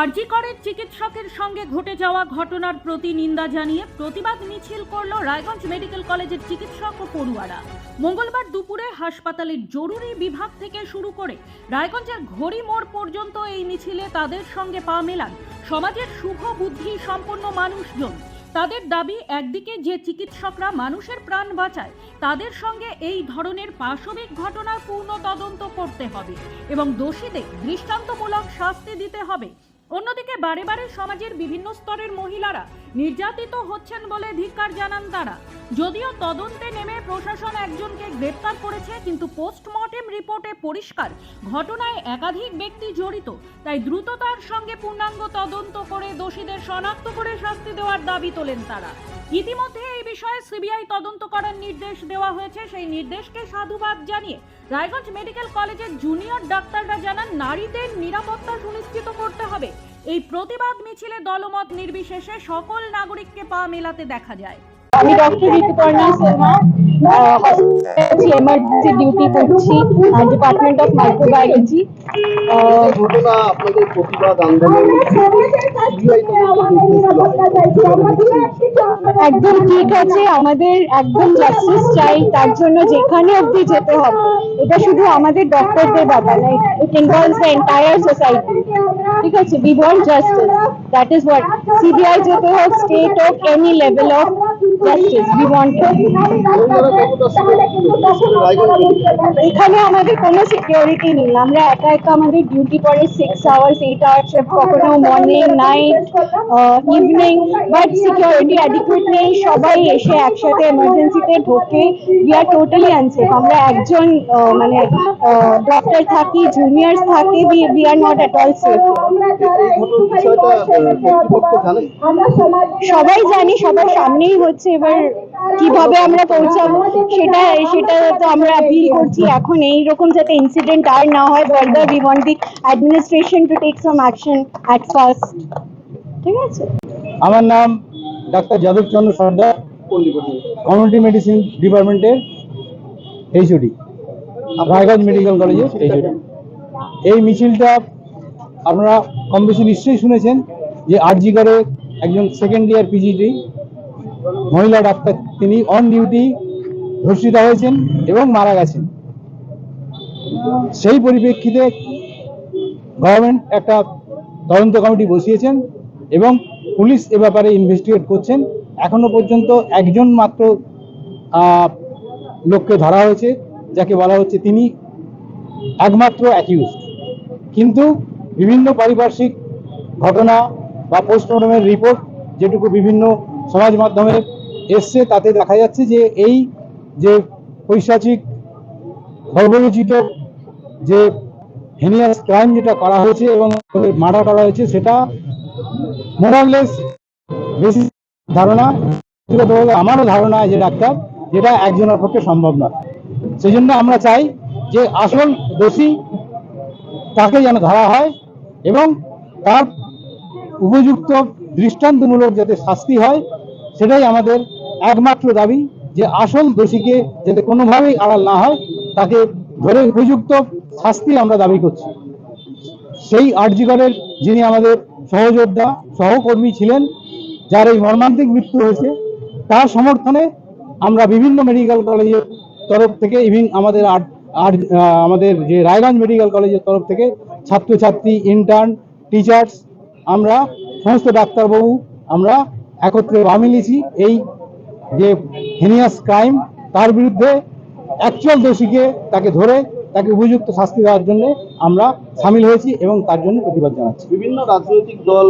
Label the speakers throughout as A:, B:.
A: আরজি করের চিকিৎসকের সঙ্গে ঘটে যাওয়া ঘটনার প্রতি নিন্দা জানিয়ে প্রতিবাদ মিছিল করল রায়গঞ্জ মেডিকেল কলেজের চিকিৎসক ও পড়ুয়ারা। মঙ্গলবার দুপুরে হাসপাতালের জরুরি বিভাগ থেকে শুরু করে রায়গঞ্জের ঘড়ি মোড় পর্যন্ত এই মিছিলে তাদের সঙ্গে পা মেলান সমাজের শুভ বুদ্ধি সম্পন্ন মানুষজন। তাদের দাবি, একদিকে যে চিকিৎসকরা মানুষের প্রাণ বাঁচায়, তাদের সঙ্গে এই ধরনের পাশবিক ঘটনার পূর্ণ তদন্ত করতে হবে এবং দোষীদের দৃষ্টান্তমূলক শাস্তি দিতে হবে। অন্যদিকে বারে বারে সমাজের বিভিন্ন স্তরের মহিলারা নির্যাতিত হচ্ছেন বলে ধিক্কার জানান তারা। যদিও তদন্তে নেমে প্রশাসন একজনকে গ্রেপ্তার করেছে, কিন্তু পোস্টমর্টেম রিপোর্টে পরিষ্কার ঘটনায় একাধিক ব্যক্তি জড়িত, তাই দ্রুততার সঙ্গে পূর্ণাঙ্গ তদন্ত করে দোষীদের শনাক্ত করে শাস্তি দেওয়ার দাবি তোলেন তারা। ইতিমধ্যে এই বিষয়ে সিবিআই তদন্ত করার নির্দেশ দেওয়া হয়েছে। সেই নির্দেশকে সাধুবাদ জানিয়ে রায়গঞ্জ মেডিকেল কলেজের জুনিয়র ডাক্তাররা জানান, নারীদের নিরাপত্তা সুনিশ্চিত করতে হবে। এই প্রতিবাদ মিছিলে দলমত নির্বিশেষে সকল নাগরিককে পা মেলাতে দেখা যায়।
B: আমি ডক্টর ঋতুপর্ণা হসপিটালে এমার্জেন্সি ডিউটি করছি ডিপার্টমেন্ট অফ মাইক্রোবায়োলজি একদম ঠিক আছে, আমাদের একদম জাস্টিস চাই, তার জন্য যেখানে অবধি যেতে হবে। এটা শুধু আমাদের ডক্টরদের ব্যাপার না it involves the entire society ঠিক আছে we want justice that is what CBI যেতে হোক স্টেট হোক any level of justice we want এখানে আমাদের কোনো সিকিউরিটি নেই। আমরা একা একা আমাদের ডিউটি করে six hours eight hour shift কখনো morning night evening but security adequate নেই। সবাই এসে একসাথে এমার্জেন্সিতে ঢোকে। উই আর টোটালি আনসেফ আমরা একজন মানে ডক্টর থাকি জুনিয়র্স থাকি we are not at all safe সবাই জানি সবার সামনেই হচ্ছে। এবার কীভাবে আমরা পৌঁছাবো সেটা সেটা তো আমরা অ্যাপিল করছি এখন। এই রকম যাতে ইনসিডেন্ট আর না হয় further we want the administration to take some action at first ঠিক আছে?
C: আমার নাম doctor Yadav Chandra Sardar, community medicine ডিপার্টমেন্টের এইচওডি রায়গঞ্জ মেডিকেল কলেজের এইচওডি এই মিছিলটা আপনারা কম বেশি নিশ্চয়ই শুনেছেন যে আরজি করে একজন সেকেন্ড ইয়ার পিজিটি মহিলা ডাক্তার তিনি অন ডিউটি ধর্ষিতা হয়েছেন এবং মারা গেছেন। সেই পরিপ্রেক্ষিতে গভর্নমেন্ট একটা তদন্ত কমিটি বসিয়েছেন এবং পুলিশ এ ব্যাপারে ইনভেস্টিগেট করছেন। এখনও পর্যন্ত একজন মাত্র লোককে ধরা হয়েছে, যাকে বলা হচ্ছে তিনি একমাত্র অ্যাকিউজ কিন্তু বিভিন্ন পারিপার্শ্বিক ঘটনা বা পোস্টমর্টমের রিপোর্ট যেটুকু বিভিন্ন সমাজ মাধ্যমে এসছে, তাতে দেখা যাচ্ছে যে এই যে পৈশাচিক সর্বরচিত যে হেনিয়াস ক্রাইম যেটা করা হয়েছে এবং মার্ডার করা হয়েছে, সেটা মোরাললেস বেশি ধারণা আমারও ধারণা যে ডাক্তার, যেটা একজনের পক্ষে সম্ভব নয়। সেই জন্য আমরা চাই যে আসল দোষী তাকে যেন ধরা হয় এবং তার উপযুক্ত দৃষ্টান্তমূলক যাতে শাস্তি হয় সেটাই আমাদের একমাত্র দাবি যে আসল দোষীকে যাতে কোনোভাবেই আড়াল না হয়, তাকে ধরে উপযুক্ত শাস্তি আমরা দাবি করছি। সেই আর্জিকরের যিনি আমাদের সহযোদ্ধা, সহকর্মী ছিলেন, যার এই মর্মান্তিক মৃত্যু হয়েছে, তার সমর্থনে আমরা বিভিন্ন মেডিকেল কলেজের তরফ থেকে ইভিন আমাদের আর আর আমাদের যে রায়গঞ্জ মেডিকেল কলেজের তরফ থেকে ছাত্রছাত্রী ইন্টার্ন টিচার্স আমরা সমস্ত ডাক্তারবাবু, আমরা একত্রে বা মিলিয়েছি এই যে হেনিয়াস ক্রাইম তার বিরুদ্ধে অ্যাকচুয়াল দোষীকে তাকে ধরে তাকে উপযুক্ত শাস্তি দেওয়ার জন্য আমরা সামিল হয়েছি এবং তার জন্য প্রতিবাদ জানাচ্ছি।
D: বিভিন্ন রাজনৈতিক দল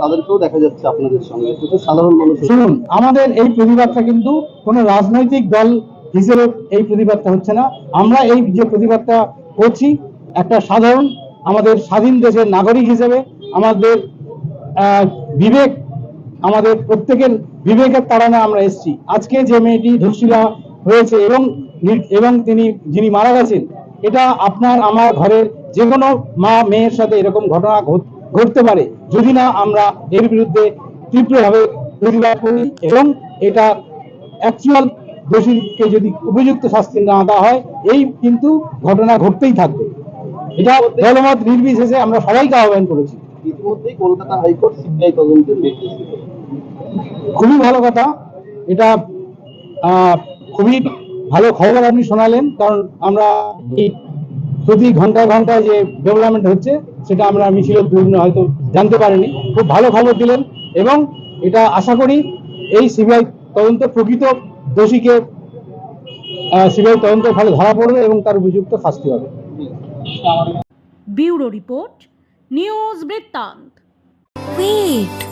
D: তাদেরকেও দেখা যাচ্ছে আপনাদের সঙ্গে। সাধারণ মানুষ
C: শুনুন আমাদের এই প্রতিবাদটা কিন্তু কোনো রাজনৈতিক দল হিসেবে এই প্রতিবাদটা হচ্ছে না। আমরা এই যে প্রতিবাদটা করছি একটা সাধারণ আমাদের স্বাধীন দেশের নাগরিক হিসেবে আমাদের বিবেক আমাদের প্রত্যেকের বিবেকের তাড়ানে আমরা এসেছি। আজকে যে মেয়েটি ধর্ষিলা হয়েছে এবং এবং তিনি, যিনি মারা গেছেন, এটা আপনার, আমার ঘরের যে কোনো মা মেয়ের সাথে এরকম ঘটনা ঘটতে পারে। যদি না, আমরা এর বিরুদ্ধে তীব্রভাবে প্রতিবাদ করি এবং এটা অ্যাকচুয়াল দোষীকে যদি উপযুক্ত শাস্তি না দেওয়া হয়, এই কিন্তু ঘটনা ঘটতেই থাকবে। এটা দলমত নির্বিশেষে আমরা সবাইকে আহ্বান করেছি।
D: ইতিমধ্যেই কলকাতা হাইকোর্ট সিবিআই তদন্তের নির্দেশ
C: খুবই ভালো কথা। এটা খুবই ভালো খবর আপনি শোনালেন কারণ আমরা এই প্রতি ঘন্টায় ঘন্টায় যে ডেভেলপমেন্ট হচ্ছে সেটা আমরা মিছিলের বিভিন্ন হয়তো জানতে পারিনি। খুব ভালো খবর দিলেন এবং এটা আশা করি এই সিবিআই তদন্ত প্রকৃত দোষীকে সিবিআই তদন্ত ফলে ধরা পড়বে এবং তার উপযুক্ত শাস্তি হবে।
A: ব্যুরো রিপোর্ট নিউজ বৃত্তান্ত।
E: Wait.